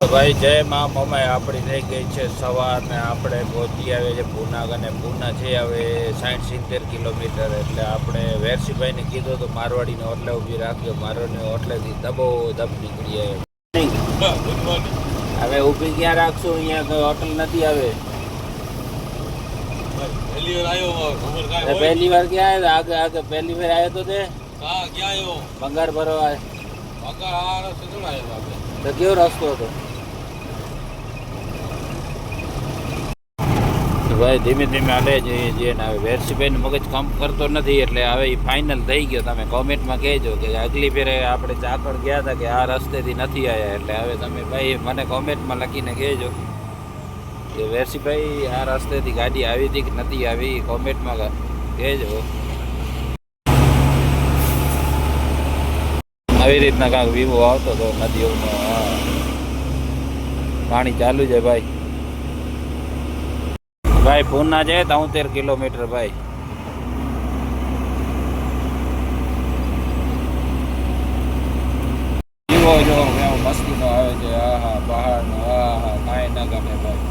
ભાઈ જય મા મમાઈ. આપણી થઈ ગઈ છે સવાર ને આપણે પહોંચી આવે છે પૂના અને પૂના છે હવે સાઠ સિત્તેર કિલોમીટર. એટલે આપણે વેરસીભાઈને કીધું તો મારવાડીને ઓટલે ઊભી રાખ્યો મારવાડીને ઓટલેથી દબો દબ નીકળી આવ્યો હવે ઊભી ક્યાં રાખશું? અહીંયા કોઈ હોટલ નથી આવે પહેલી વાર ક્યાં આવ્યો? આગે આગળ પહેલી વાર આવ્યો તો તે? ક્યાં આવ્યો? બંગાર ભરવા. વગર આ રસ્તો તો કેવો રસ્તો હતો? ભાઈ, ધીમે ધીમે હાલે જઈએ છીએ ને હવે વેરસીભાઈ મગજ કામ કરતો નથી, એટલે હવે એ ફાઇનલ થઈ ગયો. તમે કોમેન્ટમાં કહેજો કે આગલી ફેરે આપણે ચાકડ ગયા હતા કે આ રસ્તેથી નથી આવ્યા એટલે હવે તમે ભાઈ મને કોમેન્ટમાં લખીને કહેજો કે વેરસીભાઈ, આ રસ્તેથી ગાડી આવી હતી કે નથી આવી? કોમેન્ટમાં કહેજો. આવી રીતના કાંઈક વિવો આવતો હતો નદીઓનો. પાણી ચાલુ છે ભાઈ. ભાઈ, પૂના છે તોતેર કિલોમીટર ભાઈ. જીવો જો મસ્તીનો આવે છે. આહા પહાડનો હા કાંઈ ના ગમે ભાઈ.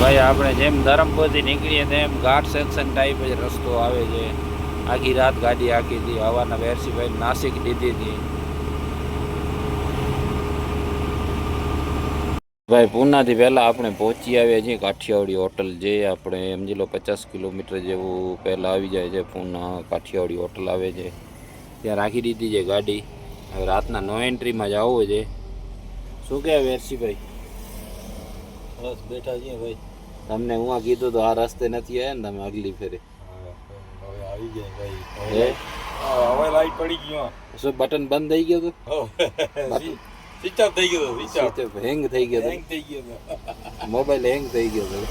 ભાઈ, આપણે જેમ ધરમપુરથી નીકળીએ તેમ ઘાટ સેક્શન ટાઈપ જ રસ્તો આવે છે. આખી રાત ગાડી આખી હતી. હવાના વેરસીભાઈ નાસિક દીધી હતી. ભાઈ પૂનાથી પહેલાં આપણે પહોંચી આવ્યા છીએ કાઠિયાવાડી હોટલ જે આપણે સમજી લો પચાસ કિલોમીટર જેવું પહેલાં આવી જાય છે પૂના કાઠિયાવાડી હોટલ આવે છે. ત્યાં રાખી દીધી છે ગાડી. હવે રાતના નો એન્ટ્રીમાં જવું છે. શું કહે વેરસીભાઈ? બસ બેઠા છીએ ભાઈ. તમને હું આ કીધું તો આ રસ્તે નથી આવ્યા ને તમે આગલી ફેરે. હવે આવી જાય ભાઈ. હવે લાઈટ પડી ગયો. શું બટન બંધ થઈ ગયો તો સ્વિચ ઓફ થઈ ગયો સ્વિચ ઓફ હેંગ થઈ ગયો હેંગ થઈ ગયો મોબાઈલ હેંગ થઈ ગયો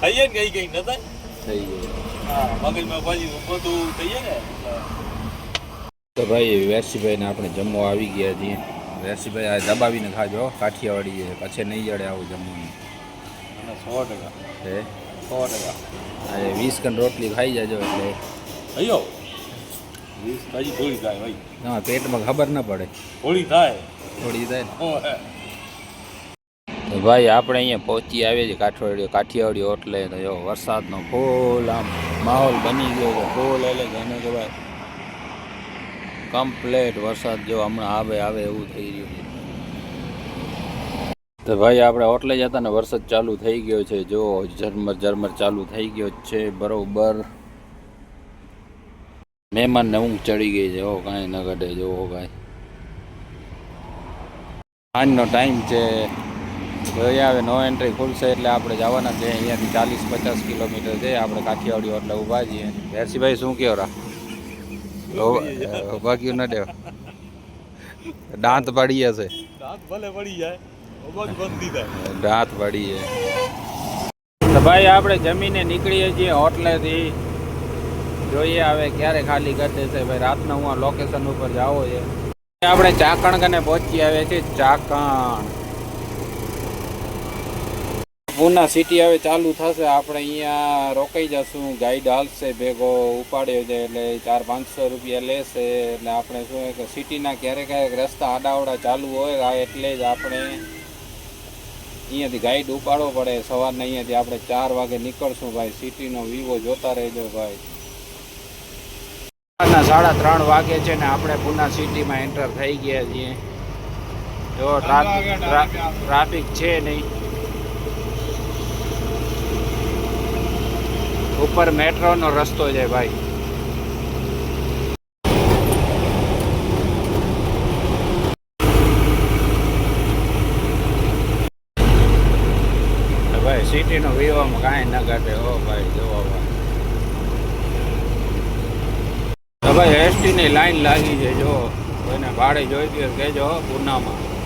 થઈએ ને કઈ કઈ નતા થઈ ગયો હા મગજમાં પાછી બધું થઈએ ને તો ભાઈ વેરસીભાઈને આપણે જમવા આવી ગયા છીએ વેરસીભાઈ આ દબાવીને ખાજો કાઠિયાવાડી છે પછી નહીં જડે આવું જમવાનું અને સો ટકા હે સો ટકા આજે વીસ કન રોટલી ખાઈ જાજો એટલે અયો વીસ થોડી થાય ભાઈ. ના પેટમાં ખબર ન પડે. થોડી થાય. થોડી થાય તો ભાઈ આપણે અહીંયા પહોંચી આવીએ છીએ કાઠિયાવાડી કાઠિયાવાડી હોટલે. તો જો વરસાદનો ફૂલ આમ માહોલ બની ગયો છે. ફૂલ એટલે એને કે ભાઈ કમ્પ્લેટ વરસાદ જો હમણાં આવે આવે એવું થઈ રહ્યું છે. તો ભાઈ આપણે હોટલે જતા ને વરસાદ ચાલુ થઈ ગયો છે. જો ઝરમર ઝરમર ચાલુ થઈ ગયો છે. બરોબર. મહેમાનને ઊંઘ ચડી ગઈ છે ઓ કાંઈ ન ઘટે જોવો કાંઈ. સાંજનો ટાઈમ છે. જોઈએ આવે નો એન્ટ્રી ખુલશે એટલે આપણે જવાના છે. અહીંયાથી ચાલીસ પચાસ કિલોમીટર છે. આપણે કાઠિયાવાડી એટલે ઊભા છીએ. વેરસીભાઈ શું કહો રા? ભાગ્યું ન દેવા. દાંત પડી જશે. દાંત ભલે પડી જાય. અવાજ બંધ થાય. દાંત પડી જાય. તો ભાઈ આપણે જમીને નીકળીએ છીએ હોટલેથી. જોઈએ હવે ક્યારે ખાલી કરી દેશે ભાઈ. રાતના હું આ લોકેશન ઉપર જાવો છે. આપણે ચાકણ કને પહોંચી આવે છે ચાકણ. પૂના સિટી હવે ચાલુ થશે. આપણે અહીંયા રોકાઈ જશું. ગાઈડ હાલશે ભેગો, ઉપાડ્યો છે એટલે ચાર પાંચસો રૂપિયા લેશે. એટલે આપણે શું કે સિટીના ક્યારેક ક્યારેક રસ્તા આડાવડા ચાલુ હોય એટલે જ આપણે અહીંયાથી ગાઈડ ઉપાડવો પડે. સવારના અહીંયાથી આપણે ચાર વાગે નીકળશું ભાઈ. સિટીનો વિવો જોતા રહેજો ભાઈ. સવારના સાડા ત્રણ વાગે છે ને આપણે પુના સિટીમાં એન્ટર થઈ ગયા છીએ. જો ટ્રાફિક ટ્રાફિક છે નહીં. ઉપર મેટ્રોનો રસ્તો છે ભાઈ. ભાઈ સિટીનો વિવામાં કાંઈ ન ઘટે હો ભાઈ જોવા ભાઈ તો ભાઈ એસટીની લાઈન લાગી છે, જો. એને ભાડે જોઈતી હોય કહેજો પૂનામાં.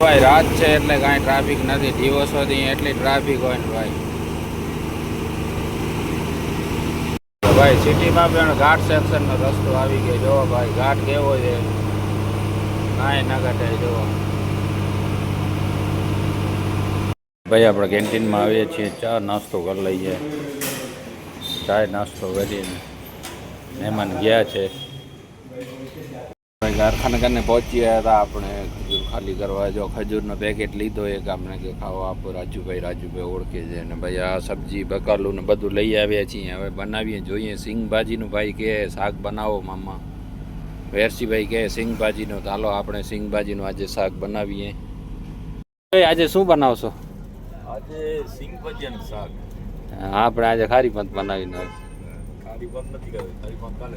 ભાઈ, રાત છે એટલે કાંઈ ટ્રાફિક નથી. દિવસોથી એટલી ટ્રાફિક હોય ને ભાઈ. ભાઈ સિટીમાં પણ ઘાટ સેક્શનનો રસ્તો આવી ગયો. જો, ભાઈ, ઘાટ કેવો છે? કાંઈ ન ઘટે જો. ભાઈ આપણે કેન્ટીનમાં આવીએ છીએ ચા નાસ્તો કરી લઈએ. ચાય નાસ્તો કરીને મહેમાન ગયા છે. ભાઈ કારખાને કરીને પહોંચ્યા હતા આપણે ખજૂર ખાલી કરવા. જો ખજૂરનો પેકેટ લીધો એક આપણે કે ખાવા આપો રાજુભાઈ રાજુભાઈ ઓળખે છે. અને ભાઈ આ સબ્જી બકાલું ને બધું લઈ આવ્યા છીએ. હવે બનાવીએ જોઈએ. સિંગ ભાજીનું ભાઈ કે શાક બનાવો મામા. વેરસીભાઈ કહે સિંગ ભાજીનું તો આપણે સિંગ ભાજીનું આજે શાક બનાવીએ. આજે શું બનાવશો? આજે સિંગ ભજીયાનું શાક. આપણે આજે ખારી પંત નાખ ખારી બંધ નથી કરે ખારી બંધ કાલે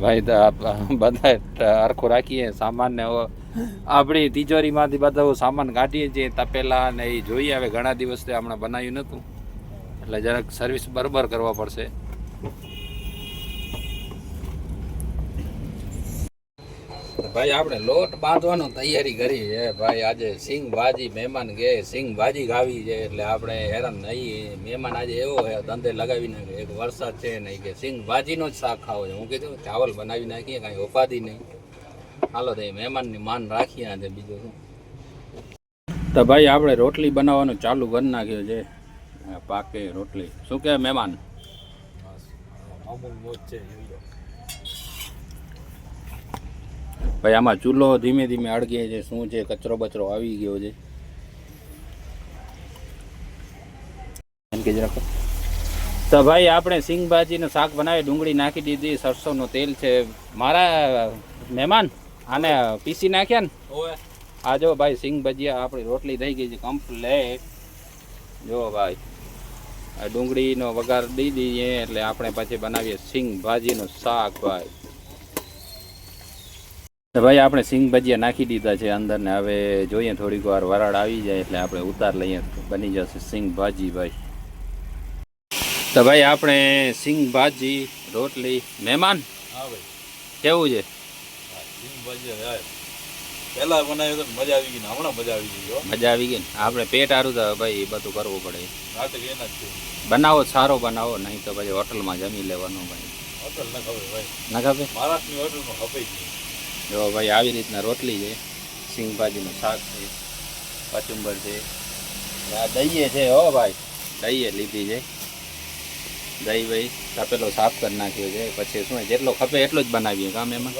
ભાઈ તો આપ- બધા હરખું રાખીએ સામાન ને આપણી તિજોરીમાંથી બધા સામાન કાઢીએ છીએ તપેલા ને એ જોઈએ હવે ઘણા દિવસથી હમણાં બનાવ્યું નહોતું. એટલે જરાક સર્વિસ બરોબર કરવા પડશે. ભાઈ, આપણે લોટ બાંધવાનો તૈયારી કરી છે. ભાઈ, આજે સિંગ ભાજી મહેમાન કે સિંગ ભાજી ખાવી છે, એટલે આપણે હેરાન નહીં. મહેમાન આજે એવો હે ધંધે લગાવી નાખે એક વરસાદ છે નહીં કે સિંગ ભાજીનો જ શાક ખાવો છે. હું કીધું, ચાવલ બનાવી નાખીએ, કાંઈ ઉપાધિ નહીં. હાલો, તો એ મહેમાનની માન રાખીએ આજે બીજું શું. તો ભાઈ, આપણે રોટલી બનાવવાનું ચાલુ કરી નાખ્યું છે. પાકે રોટલી. શું કહે મહેમાન? મોજ છે જોઈ લો ભાઈ આમાં ચૂલો ધીમે ધીમે અડગે છે શું છે કચરો બચરો આવી ગયો છે. તો ભાઈ આપણે સિંગભાજીનું શાક બનાવી ડુંગળી નાખી દીધી સરસોનું તેલ છે. મારા મહેમાન આને પીસી નાખ્યા ને? આ જો ભાઈ સિંગ ભજીયા આપણી રોટલી થઈ ગઈ છે કમ્પ્લેટ જો ભાઈ ડુંગળીનો વઘાર દઈ દઈએ એટલે આપણે પછી બનાવીએ સિંગ ભાજીનું શાક ભાઈ. તો ભાઈ આપણે સિંગ ભજીયા નાખી દીધા છે અંદર ને હવે જોઈએ થોડીક વાર વરાળ આવી જાય એટલે આપણે ઉતાર લઈએ. બની જશે સિંગ ભાજી ભાઈ. તો ભાઈ આપણે સિંગ ભાજી રોટલી મહેમાન? હા ભાઈ. કેવું છે? સિંગ ભજીયા યાર. પહેલા બનાવ્યો તો મજા આવી ગઈ ને હમણાં મજા આવી ગઈ મજા આવી ગઈ ને? આપણે પેટ સારું તો ભાઈ એ બધું કરવું પડે. બનાવો સારો બનાવો નહીં તો પછી હોટલમાં જમી લેવાનું ભાઈ. હોટલ ન ખબર ભાઈ. ના ખબર? મહારાષ્ટ્રની હોટલમાં ખબર જ ભાઈ આવી રીતના રોટલી છે સિંગભાજીનું શાક છે કચુંબર છે આ દહીએ છે હો ભાઈ દહીએ લીધી છે. દહીં ભાઈ તપેલો સાફ કરી નાખ્યો છે પછી શું જેટલો ખપે એટલો જ બનાવીએ કામ એમાં?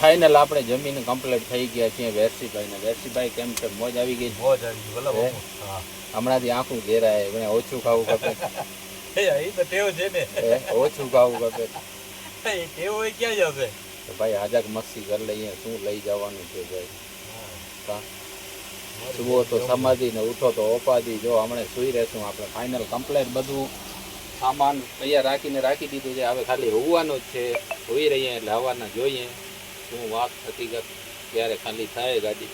ફાઇનલ આપણે જમીન કમ્પ્લીટ થઈ ગયા છીએ વેરસીભાઈ ને. વેરસીભાઈ કેમ છે? મોજ આવી ગઈ મોજ આવી ગઈ. હા? હમણાંથી આંખું ઘેરાય ઓછું ખાવું ખપે. એ તો ટેવ છે ને. ઓછું ખાવું એ ટેવ હોય ક્યાં જશે? ભાઈ આજાક મસ્તી કરી લઈએ શું લઈ જવાનું છે ભાઈ? સુવો તો સમાધિ ને ઉઠો તો ઓપાધિ જો હમણાં સુઈ રહેશું આપણે ફાઇનલ કમ્પ્લેટ બધું સામાન તૈયાર રાખીને રાખી દીધું છે. હવે ખાલી હોવાનું જ છે. હોઈ રહીએ એટલે હવાના જોઈએ. શું વાત હકીકત? ક્યારે ખાલી થાય ગાડી?